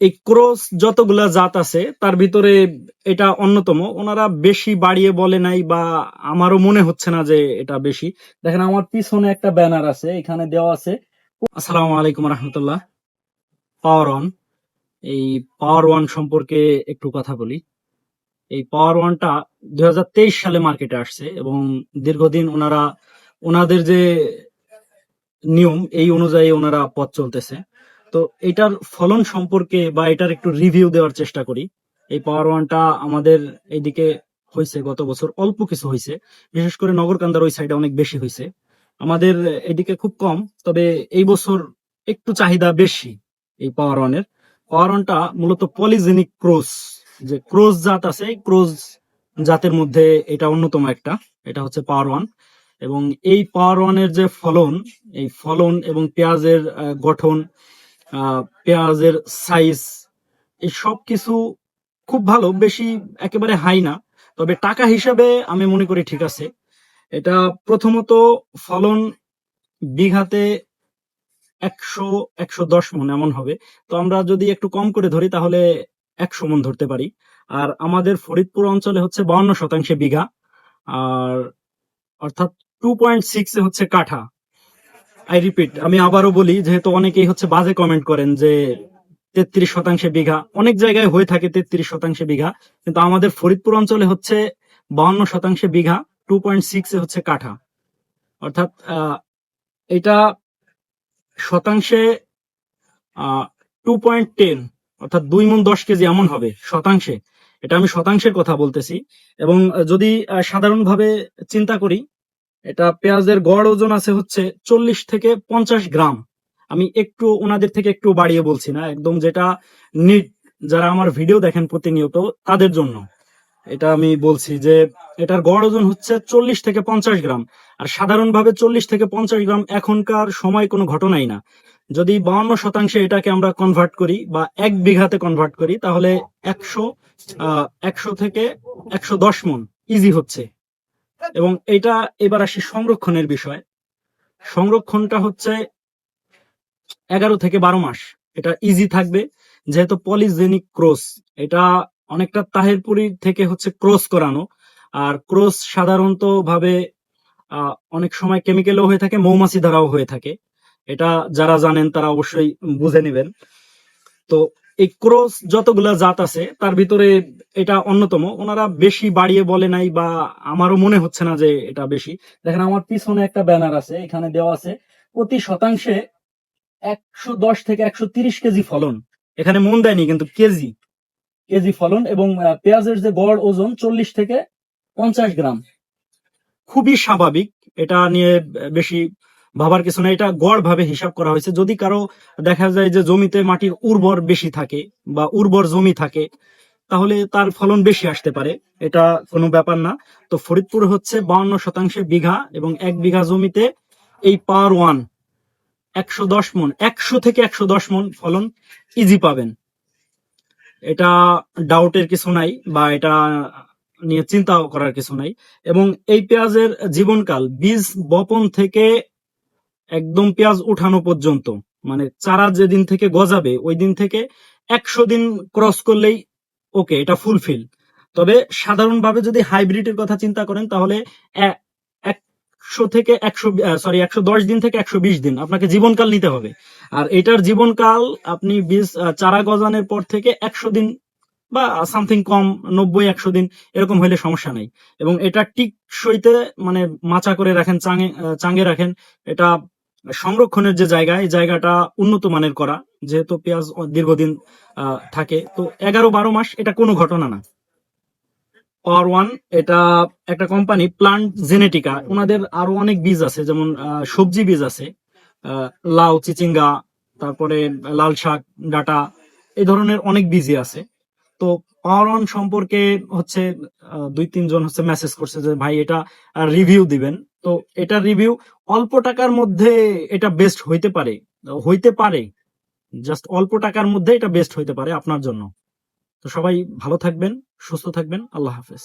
এই ক্রস যতগুলা জাত আছে, তার ভিতরে এটা অন্যতম। ওনারা বেশি বাড়িয়ে বলে নাই বা আমারও মনে হচ্ছে না যে এটা বেশি। দেখেন আমার পিছনে একটা ব্যানার আছে, এখানে দেওয়া আছে, আসসালামু আলাইকুম রহমতুল্লাহ, পাওয়ার অন এই পাওয়ার ওয়ান সম্পর্কে একটু কথা বলি। এই পাওয়ার ওয়ানটা দুই হাজার তেইশ সালে মার্কেটে আসছে এবং দীর্ঘদিন ওনারা, ওনাদের যে নিয়ম, এই অনুযায়ী ওনারা পথ চলতেছে। তো এটার ফলন সম্পর্কে বা এটার একটু রিভিউ দেওয়ার চেষ্টা করি। এই পাওয়ার ওয়ানটা আমাদের এইদিকে হয়েছে গত বছর, অল্প কিছু হয়েছে বিশেষ করে নগরকান্দার ওই সাইডে অনেক বেশি হয়েছে আমাদের এদিকে খুব কম, তবে এই বছর একটু চাহিদা বেশি এই পাওয়ার ওয়ানের পাওয়ার ওয়ানটা মূলত পলিজেনিক ক্রোস যে ক্রোস জাত আছে ক্রোস জাতের মধ্যে এটা অন্যতম একটা, এটা হচ্ছে পাওয়ার ওয়ান এবং এই পাওয়ার ওয়ানের যে ফলন, এই ফলন এবং পেঁয়াজের গঠন পেঁয়াজের সাইজ এই সব কিছু খুব ভালো, বেশি একেবারে হাই না। তবে টাকা হিসাবে আমি মনে করি ঠিক আছে। এটা প্রথমত ফলন বিঘাতে একশো একশো দশ মন এমন হবে। তো আমরা যদি একটু কম করে ধরি, তাহলে একশো মন ধরতে পারি। আর আমাদের ফরিদপুর অঞ্চলে হচ্ছে বাউন্ন শতাংশে বিঘা। আর অর্থাৎ টু পয়েন্ট সিক্স হচ্ছে কাঠা। আই রিপিট আমি আবারও বলি, যেহেতু অনেকেই হচ্ছে বাজে কমেন্ট করেন যে তেত্রিশ শতাংশে বিঘা, অনেক জায়গায় হয়ে থাকে তেত্রিশ শতাংশে বিঘা, কিন্তু আমাদের ফরিদপুর অঞ্চলে হচ্ছে বাউন্ন শতাংশে বিঘা টু পয়েন্ট সিক্স এ হচ্ছে কাঠা। অর্থাৎ এটা শতাংশে টু পয়েন্ট টেন অর্থাৎ দুই মন দশ কেজি এমন হবে শতাংশে। এটা আমি শতাংশের কথা বলতেছি এবং যদি সাধারণভাবে চিন্তা করি এটা পেঁয়াজের গড় ওজন আছে হচ্ছে চল্লিশ থেকে পঞ্চাশ গ্রাম। আমি একটু ওনাদের থেকে একটু বাড়িয়ে বলছি না, একদম যেটা নিট যারা আমার ভিডিও দেখেন প্রতিনিয়ত, তাদের জন্য। এটা আমি বলছি যে এটার গড় ওজন হচ্ছে চল্লিশ থেকে পঞ্চাশ গ্রাম, আর সাধারণভাবে চল্লিশ থেকে পঞ্চাশ গ্রাম এখনকার সময় কোনো ঘটনাই না। যদি বাউন্ন শতাংশে এটাকে আমরা কনভার্ট করি বা এক বিঘাতে কনভার্ট করি, তাহলে একশো একশো থেকে একশো দশ মন ইজি হচ্ছে। এবং এটা এবার আসি সংরক্ষণের বিষয়। সংরক্ষণটা হচ্ছে এগারো থেকে বারো মাস। এটা ইজি থাকবে, যেহেতু পলিজেনিক ক্রস এটা অনেকটা তাহেরপুরি থেকে হচ্ছে ক্রস করানো। আর ক্রস সাধারণত ভাবে অনেক সময় কেমিক্যালও হয়ে থাকে, মৌমাছি দ্বারাও হয়ে থাকে। এটা যারা জানেন তারা অবশ্যই বুঝে নেবেন। তো এই ক্রস যতগুলা জাত আছে, তার ভিতরে এটা অন্যতম। ওনারা বেশি বাড়িয়ে বলে নাই বা আমারও মনে হচ্ছে না যে এটা বেশি। দেখেন আমার পিছনে একটা ব্যানার আছে, এখানে দেওয়া আছে, প্রতি শতাংশে একশো দশ থেকে একশো তিরিশ কেজি ফলন। এখানে মন দেয়নি, কিন্তু কেজি কেজি ফলন এবং পেঁয়াজের যে গড় ওজন চল্লিশ থেকে পঞ্চাশ গ্রাম। খুবই স্বাভাবিক, এটা নিয়ে বেশি ভাবার কিছু না, এটা গড় ভাবে হিসাব করা হয়েছে। যদি কারও দেখা যায় যে জমিতে মাটির উর্বর বেশি থাকে বা উর্বর জমি থাকে, তাহলে তার ফলন বেশি আসতে পারে। এটা কোনো ব্যাপার না। তো ফরিদপুর হচ্ছে বাউন্ন শতাংশে বিঘা এবং এক বিঘা জমিতে এই পাওয়ার ওয়ান একশো দশ মন, একশো থেকে একশো দশ মন ফলন ইজি পাবেন। এটা ডাউটের কিছু নাই বা এটা নিয়ে চিন্তা করার কিছু নাই। এবং এই পেঁয়াজের জীবনকাল, বীজ বপন থেকে একদম পেঁয়াজ উঠানো পর্যন্ত। মানে চারা যেদিন থেকে গজাবে, ওই দিন থেকে একশো দিন ক্রস করলেই ওকে এটা ফুলফিল তবে সাধারণভাবে যদি হাইব্রিডের কথা চিন্তা করেন, তাহলে একশো থেকে একশো সরি একশো দশ দিন থেকে একশো বিশ দিন আপনাকে জীবনকাল নিতে হবে। আর এটার জীবনকাল আপনি বীজ চারা গজানোর পর থেকে একশো দিন বা সামথিং কম, নব্বই, একশো দিন এরকম হইলে সমস্যা নাই। এবং এটা টিকসইতে মানে মাচা করে রাখেন, চাঙে চাঙে রাখেন। এটা সংরক্ষণের যে জায়গা, এই জায়গাটা উন্নত মানের করা, যেহেতু পেঁয়াজ দীর্ঘদিন থাকে। তো এগারো বারো মাস এটা কোনো ঘটনা না। পাওয়ার ওয়ান এটা একটা কোম্পানি প্লান্ট জেনেটিকা ওনাদের আরও অনেক বীজ আছে, যেমন সবজি বীজ আছে লাউ, চিচিঙ্গা, তারপরে লাল শাক ডাটা, এই ধরনের অনেক বীজই আছে। তো পাওয়ার সম্পর্কে হচ্ছে দুই তিনজন হচ্ছে মেসেজ করছে যে, ভাই, এটা রিভিউ দিবেন। তো এটা রিভিউ অল্প টাকার মধ্যে এটা বেস্ট হইতে পারে। হইতে পারে। জাস্ট অল্প টাকার মধ্যে এটা বেস্ট হইতে পারে আপনার জন্য। তো সবাই ভালো থাকবেন, সুস্থ থাকবেন। আল্লাহ হাফেজ।